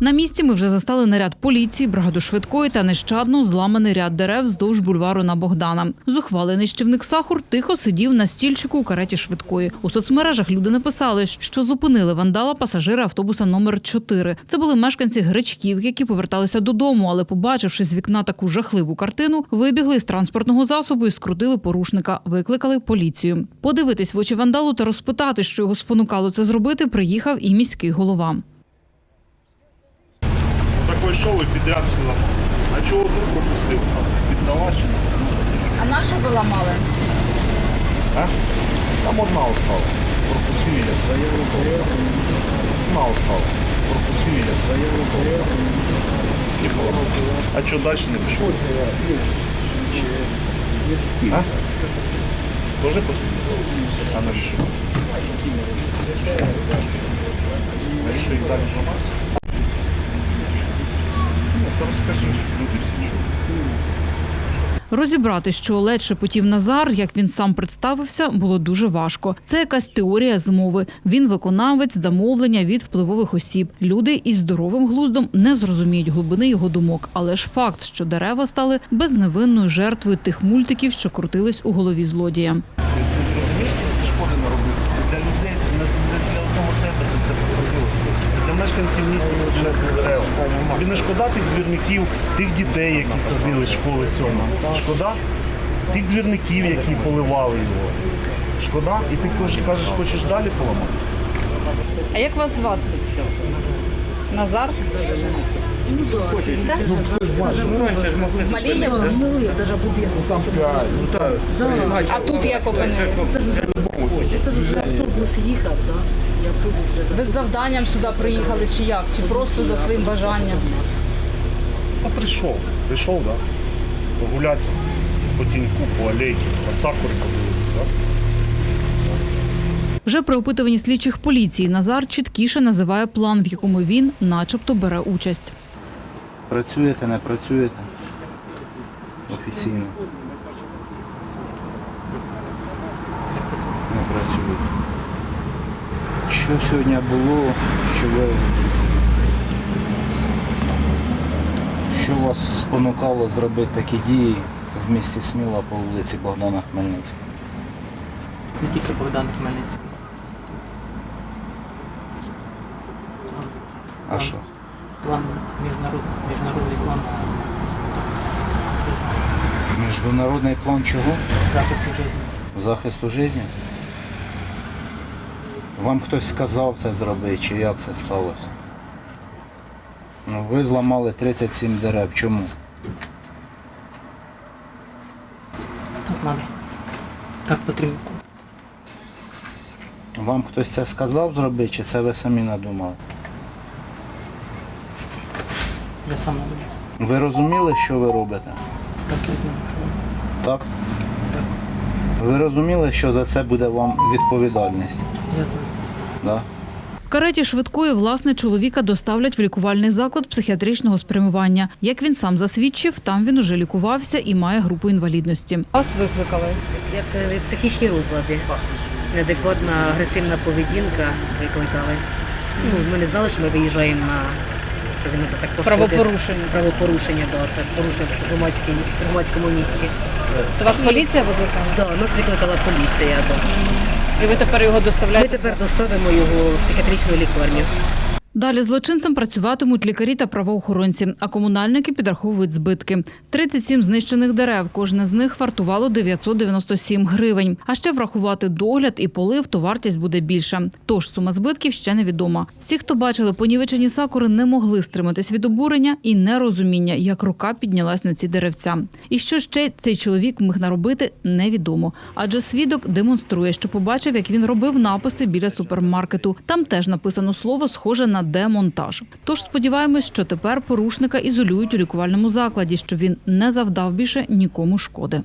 На місці ми вже застали наряд поліції, бригаду швидкої та нещадно зламаний ряд дерев вздовж бульвару на Богдана. Зухвалий нищівник Сахур тихо сидів на стільчику у кареті швидкої. У соцмережах люди написали, що зупинили вандала пасажири автобуса номер 4 Це були мешканці Гречківки, які поверталися додому, але, побачивши з вікна таку жахливу картину, вибігли з транспортного засобу і скрутили порушника. Викликали поліцію. Подивитись в очі вандалу та розпитати, що його спонукало це зробити, приїхав і міський голова. Такой шоу і підряд все ламав. А чого звук пропустив? Не? А наша ви ламали? А? Там одна осталась. Пропустили. Одна осталась. Пропустили. А що далі не пішов? А? Тоже? А на що? А що їх далі зламати? Ну, то розкажи, щоб люди всі чули. Розібрати, що Олег шепотів Назар, як він сам представився, було дуже важко. Це якась теорія змови. Він виконавець замовлення від впливових осіб. Люди із здоровим глуздом не зрозуміють глибини його думок. Але ж факт, що дерева стали безневинною жертвою тих мультиків, що крутились у голові злодія. Розумієш, що шкоди наробити? Це для людей, це не не для одного тебе це все посадилося. Це для мешканців міста це дерева. Тобі не шкода тих двірників, тих дітей, які садили з школи сьома. Шкода тих двірників, які поливали його. Шкода? І ти кажеш, кажеш, хочеш далі поламати? А як вас звати? Назар? Малієва? А тут як опинились? Це ж вже автобус їхав, так? Ви з завданням сюди приїхали чи як? Чи просто за своїм бажанням? Та прийшов. Прийшов, так? Да? Погулятися по тіньку, по алейки, по сакурі подивитися, так? Вже при опитуванні слідчих поліції Назар чіткіше називає план, в якому він, начебто, бере участь. Працюєте, не працюєте офіційно. Не працюєте. Що сьогодні було, що ви що вас спонукало зробити такі дії в місті Сміла по вулиці Богдана Хмельницького? Не тільки Богдан Хмельницький. А що? План міжнарод, міжнародний план Міжнародний план чого? захисту життя. Захисту життя? Вам хтось сказав це зробити, чи як це сталося? Ну, ви зламали 37 дерев. Чому? Так надо. Так потрібно. Вам хтось це сказав зробити, чи це ви самі надумали? Я сам надумав. Ви розуміли, що ви робите? Так я знаю, що так. Ви розуміли, що за це буде вам відповідальність? Я знаю. Да? В кареті швидкої власне чоловіка доставлять в лікувальний заклад психіатричного спрямування. Як він сам засвідчив, там він уже лікувався і має групу інвалідності. Вас викликали. як е, психічні розлади. Неадекватна агресивна поведінка викликали. Ну, ми не знали, що ми виїжджаємо на що він це так пошкодив. Правопорушення. Правопорушення, да, це порушення в громадському, громадському місці. То вас поліція викликала? Да, нас викликала поліція. Да. І ви тепер його Ми тепер доставимо його в психіатричну лікарню. Далі злочинцем працюватимуть лікарі та правоохоронці, а комунальники підраховують збитки. 37 знищених дерев, кожне з них вартувало 997 гривень. А ще врахувати догляд і полив, то вартість буде більша. Тож сума збитків ще невідома. Всі, хто бачили понівечені сакури, не могли стриматись від обурення і нерозуміння, як рука піднялась на ці деревця. І що ще цей чоловік міг наробити, невідомо. Адже свідок демонструє, що побачив, як він робив написи біля супермаркету. Там теж написано слово, схоже на демонтаж. Тож сподіваємось, що тепер порушника ізолюють у лікувальному закладі, щоб він не завдав більше нікому шкоди.